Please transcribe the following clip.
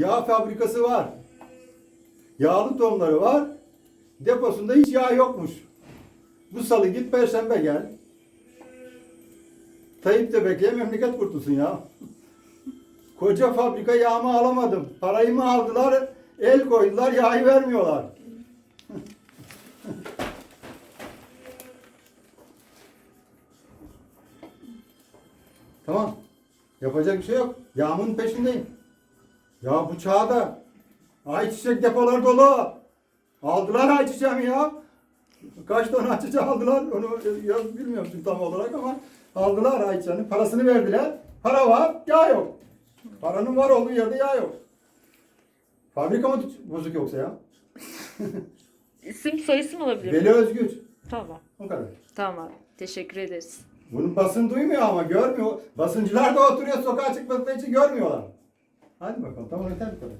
Yağ fabrikası var. Yağlı tohumları var. Deposunda hiç yağ yokmuş. Bu salı git perşembe gel. Tayyip de bekleyen memleket kurtulsun ya. Koca fabrika yağımı alamadım. Parayı mı aldılar, el koydular, yağı vermiyorlar. tamam. Yapacak bir şey yok. Yağımın peşindeyim. Ya bu çağda ayçiçek depoları dolu. Aldılar ayçiçeğimi ya. Kaç tane ayçiçeği aldılar onu yaz bilmiyorum şimdi tam olarak ama aldılar ayçiçeğini. Parasını verdiler. Para var, yağ yok. Paranın var olduğu yerde yağ yok. Fabrika mı bozuk yoksa ya? İsim soyisim olabilir. Veli Özgür. Tamam. O kadar. Tamam. Teşekkür ederiz. Bunu basın duymuyor ama görmüyor. Basıncılar da oturuyor sokağa çıkmadıkları için görmüyorlar. Hadi bakalım tamam yeter bu kadar.